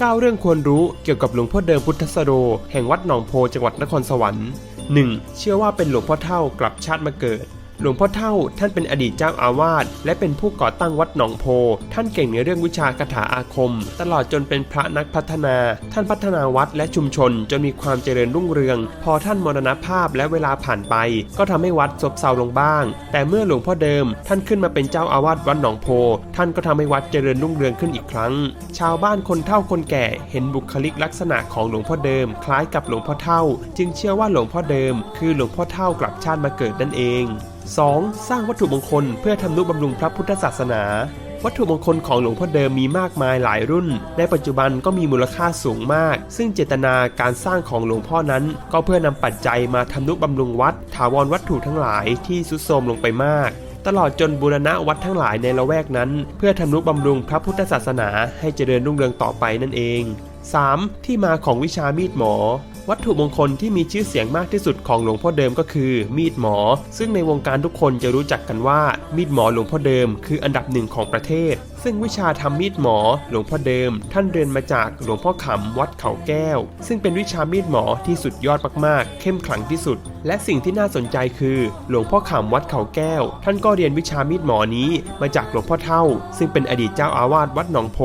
9 เรื่องควรรู้เกี่ยวกับหลวงพ่อเดิมพุทธสโร แห่งวัดหนองโพจังหวัดนครสวรรค์ 1. เชื่อว่าเป็นหลวงพ่อเท่ากลับชาติมาเกิด หลวงพ่อเท่าท่านเป็นอดีตเจ้าอาวาสและเป็นผู้ก่อตั้งวัดหนองโพ ท่านเก่งในเรื่องวิชาคาถาอาคม ตลอดจนเป็นพระนักพัฒนา ท่านพัฒนาวัดและชุมชนจนมีความเจริญรุ่งเรือง พอท่านมรณภาพและเวลาผ่านไป ก็ทำให้วัดซบเซาลงบ้าง แต่เมื่อหลวงพ่อเดิม ท่านขึ้นมาเป็นเจ้าอาวาสวัดหนองโพ ท่านก็ทำให้วัดเจริญรุ่งเรืองขึ้นอีกครั้ง ชาวบ้านคนเฒ่าคนแก่เห็นบุคลิกลักษณะของหลวงพ่อเดิม คล้ายกับหลวงพ่อเท่า จึงเชื่อว่าหลวงพ่อเดิม คือหลวงพ่อเท่ากลับชาติมาเกิดนั่นเอง 2. สร้างวัตถุมงคลเพื่อทำนุบำรุงพระพุทธศาสนา วัตถุมงคลของหลวงพ่อเดิมมีมากมายหลายรุ่น ในปัจจุบันก็มีมูลค่าสูงมาก ซึ่งเจตนาการสร้างของหลวงพ่อนั้น ก็เพื่อนำปัจจัยมาทำนุบำรุงวัด ถาวรวัตถุทั้งหลายที่สุดโทรมลงไปมาก ตลอดจนบูรณะวัดทั้งหลายในละแวกนั้น เพื่อทำนุบำรุงพระพุทธศาสนาให้เจริญรุ่งเรืองต่อไปนั่นเอง 3. ที่มาของวิชามีดหมอ วัตถุมงคลที่มีชื่อเสียงมากที่สุดของหลวงพ่อเดิมก็คือ มีดหมอ ซึ่งในวงการทุกคนจะรู้จักกันว่า มีดหมอหลวงพ่อเดิม คืออันดับหนึ่งของประเทศ ซึ่งวิชาทำมีดหมอหลวงพ่อเดิม ท่านเรียนมาจากหลวงพ่อขำวัดเขาแก้ว ซึ่งเป็นวิชามีดหมอที่สุดยอดมากๆ เข้มขลังที่สุด และสิ่งที่น่าสนใจคือ หลวงพ่อขำวัดเขาแก้ว ท่านก็เรียนวิชามีดหมอนี้มาจากหลวงพ่อเท่า ซึ่งเป็นอดีตเจ้าอาวาสวัดหนองโพ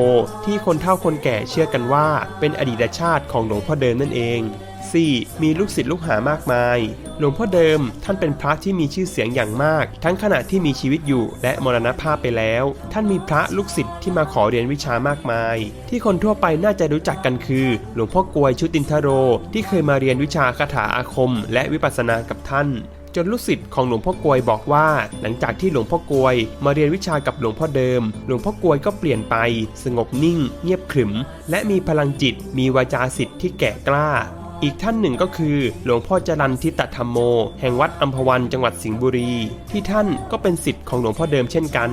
ที่คนเฒ่าคนแก่เชื่อกันว่า เป็นอดีตชาติของหลวงพ่อเดิมนั่นเอง 4. มีลูกศิษย์ลูกหามากมาย หลวงพ่อเดิมท่านเป็นพระที่มีชื่อเสียงอย่างมาก ทั้งขณะที่มีชีวิตอยู่และมรณภาพไปแล้ว ท่านมีพระลูกศิษย์ที่มาขอเรียนวิชามากมาย ที่คนทั่วไปน่าจะรู้จักกันคือ หลวงพ่อกวยชุตินทโร ที่เคยมาเรียนวิชาคาถาอาคม และวิปัสสนากับท่านจนลูกศิษย์ของหลวงพ่อกวยบอกว่า หลังจากที่หลวงพ่อกวยมาเรียนวิชากับหลวงพ่อเดิม หลวงพ่อกวยก็เปลี่ยนไป สงบนิ่ง เงียบขรึม และมีพลังจิต มีวาจาสิทธิ์ที่แก่กล้า อีกท่านหนึ่งก็คือหลวงพ่อจรันทิตธรรมโม แห่งวัดอัมพวันจังหวัดสิงห์บุรี ที่ท่านก็เป็นสิทธิ์ของหลวงพ่อเดิมเช่นกัน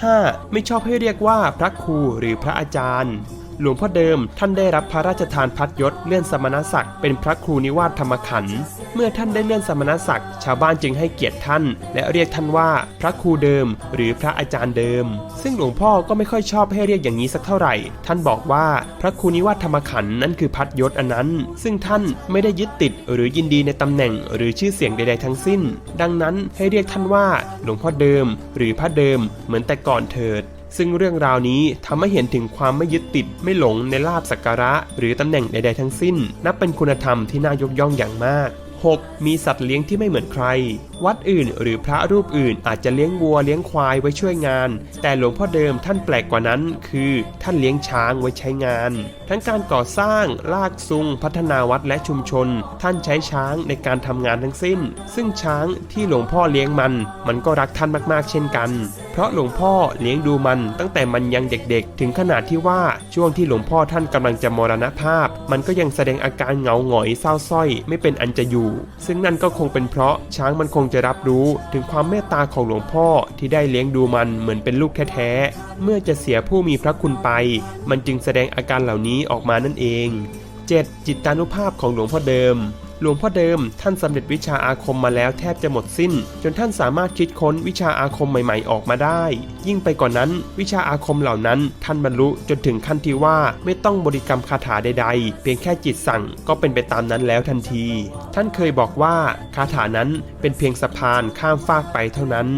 5. ไม่ชอบให้เรียกว่าพระครูหรือพระอาจารย์ หลวงพ่อเดิมท่านได้รับพระราชทานพัดยศเลื่อนสมณศักดิ์เป็นพระครูนิวาสธรรมขันธ์เมื่อท่านได้เลื่อนสมณศักดิ์ชาวบ้านจึงให้เกียรติท่าน และเรียกท่านว่าพระครูเดิม หรือพระอาจารย์เดิม ซึ่งหลวงพ่อก็ไม่ค่อยชอบให้เรียกอย่างนี้สักเท่าไหร่ ท่านบอกว่าพระครูนิวาสธรรมขันธ์นั้นคือพัดยศอันนั้น ซึ่งท่านไม่ได้ยึดติดหรือยินดีในตำแหน่งหรือชื่อเสียงใด ๆ ทั้งสิ้น ดังนั้นให้เรียกท่านว่าหลวงพ่อเดิม หรือพระเดิมเหมือนแต่ก่อนเถิด ซึ่งเรื่องราวนี้ทำให้เห็นถึงความไม่ยึดติดไม่หลงในลาบสักการะ หรือตำแหน่งใด ๆ ทั้งสิ้น นับเป็นคุณธรรมที่น่ายกย่องอย่างมาก 6. มีสัตว์เลี้ยงที่ไม่เหมือนใคร วัดอื่น หรือพระรูปอื่น อาจจะเลี้ยงวัวเลี้ยงควายไว้ช่วยงาน แต่หลวงพ่อเดิมท่านแปลกกว่านั้น คือท่านเลี้ยงช้างไว้ใช้งาน ทั้งการก่อสร้างลากซุง พัฒนาวัดและชุมชน ท่านใช้ช้างในการทำงานทั้งสิ้น ซึ่งช้างที่หลวงพ่อเลี้ยงมัน มันก็รักท่านมากๆ เช่นกัน เพราะหลวงพ่อเลี้ยงดูมันตั้งแต่มันยังเด็กๆ ถึงขนาดที่ว่าช่วงที่หลวงพ่อท่านกำลังจะมรณภาพ มันก็ยังแสดงอาการเหงาหงอยเศร้าส้อย ไม่เป็นอันจะอยู่ ซึ่งนั่นก็คงเป็นเพราะช้างมันคงจะรับรู้ถึงความเมตตาของหลวงพ่อที่ได้เลี้ยงดูมันเหมือนเป็นลูกแท้ๆ เมื่อจะเสียผู้มีพระคุณไป มันจึงแสดงอาการเหล่านี้ออกมานั่นเอง 7. จิตตานุภาพของหลวงพ่อเดิม หลวงพ่อเดิมท่านสำเร็จวิชาอาคมมาแล้วแทบจะหมดสิ้น จนท่านสามารถคิดค้นวิชาอาคมใหม่ๆออกมาได้ ยิ่งไปกว่านนั้น วิชาอาคมเหล่านั้น ท่านบรรลุจนถึงขั้นที่ว่าไม่ต้องบริกรรมคาถาใดๆ เพียงแค่จิตสั่งก็เป็นไปตามนั้นแล้วทันที ท่านเคยบอกว่าคาถานั้นเป็นเพียงสะพานข้ามฟากไปเท่านั้น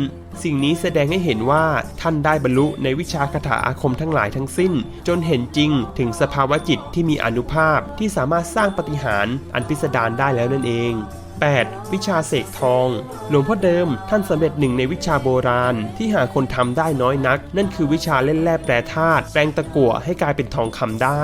สิ่งนี้แสดงให้เห็นว่าท่านได้บรรลุในวิชาคาถาอาคมทั้งหลายทั้งสิ้น จนเห็นจริงถึงสภาวะจิตที่มีอนุภาพที่สามารถสร้างปฏิหารอันพิสดารได้แล้วนั่นเอง 8. วิชาเสกทอง หลวงพ่อเดิมท่านสำเร็จหนึ่งในวิชาโบราณ ที่หาคนทำได้น้อยนัก นั่นคือวิชาเล่นแร่แปรธาตุแปลงตะกั่วให้กลายเป็นทองคำได้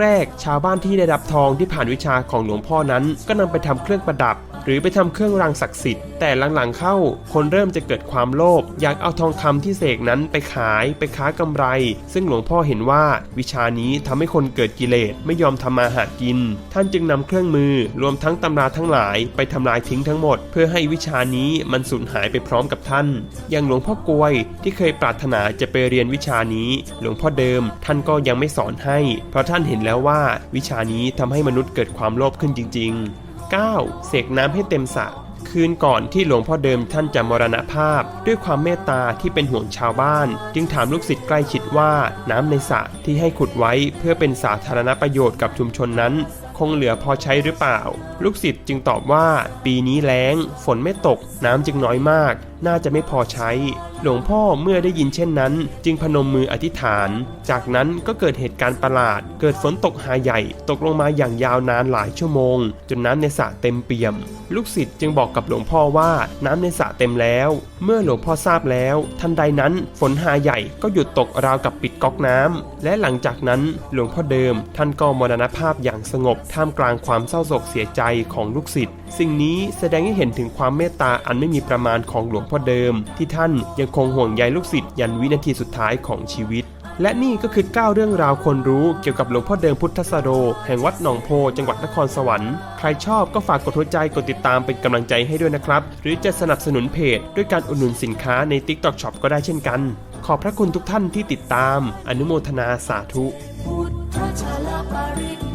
แรก ๆ ชาวบ้านที่ได้รับทองที่ผ่านวิชาของหลวงพ่อนั้น ก็นำไปทำเครื่องประดับ หรือไปทำเครื่องรางศักดิ์สิทธิ์แต่หลังๆเข้า คนเริ่มจะเกิดความโลภอยากเอาทองคำที่เสกนั้นไปขายไปค้ากำไร ซึ่งหลวงพ่อเห็นว่าวิชานี้ทำให้คนเกิดกิเลสไม่ยอมทำมาหากิน ท่านจึงนำเครื่องมือรวมทั้งตำราทั้งหลายไปทำลายทิ้งทั้งหมด เพื่อให้วิชานี้มันสูญหายไปพร้อมกับท่าน อย่างหลวงพ่อกวยที่เคยปรารถนาจะไปเรียนวิชานี้ หลวงพ่อเดิม ท่านก็ยังไม่สอนให้ เพราะท่านเห็นแล้วว่าวิชานี้ทำให้มนุษย์เกิดความโลภขึ้นจริง ๆ 9. เสกน้ำให้เต็มสระคืนก่อนที่หลวงพ่อเดิมท่านจะมรณภาพ ด้วยความเมตตาที่เป็นห่วงชาวบ้าน จึงถามลูกศิษย์ใกล้ชิดว่าน้ำในสระที่ให้ขุดไว้เพื่อเป็นสาธารณประโยชน์กับชุมชนนั้น คงเหลือพอใช้หรือเปล่า ลูกศิษย์จึงตอบว่า ปีนี้แล้ง ฝนไม่ตก น้ำจึงน้อยมาก น่าจะไม่พอใช้ หลวงพ่อเมื่อได้ยินเช่นนั้น จึงพนมมืออธิษฐาน จากนั้นก็เกิดเหตุการณ์ประหลาด เกิดฝนตกหาใหญ่ ตกลงมาอย่างยาวนานหลายชั่วโมง จนน้ำในสระเต็มเปี่ยม ลูกศิษย์จึงบอกกับหลวงพ่อว่าน้ำในสระเต็มแล้ว เมื่อหลวงพ่อทราบแล้ว ทันใดนั้นฝนหาใหญ่ก็หยุดตกราวกับปิดก๊อกน้ำและหลังจากนั้นหลวงพ่อเดิม ท่านก็มรณภาพอย่างสงบท่ามกลางความเศร้าโศกเสียใจของลูกศิษย์ สิ่งนี้แสดงให้เห็นถึงความเมตตาอันไม่มีประมาณของหลวงพ่อเดิม ที่ท่านยังคงห่วงใยลูกศิษย์ยันวินาทีสุดท้ายของชีวิต และนี่ก็คือ 9 เรื่องราวคนรู้เกี่ยวกับหลวงพ่อเดิมพุทธสโร แห่งวัดหนองโพ จังหวัดนครสวรรค์ ใครชอบก็ฝากกดหัวใจกดติดตามเป็นกำลังใจให้ด้วยนะครับ หรือจะสนับสนุนเพจ ด้วยการอุดหนุนสินค้าใน TikTok Shop ก็ได้เช่นกัน ขอบพระคุณทุกท่านที่ติดตาม อนุโมทนาสาธุพุทธชลปริ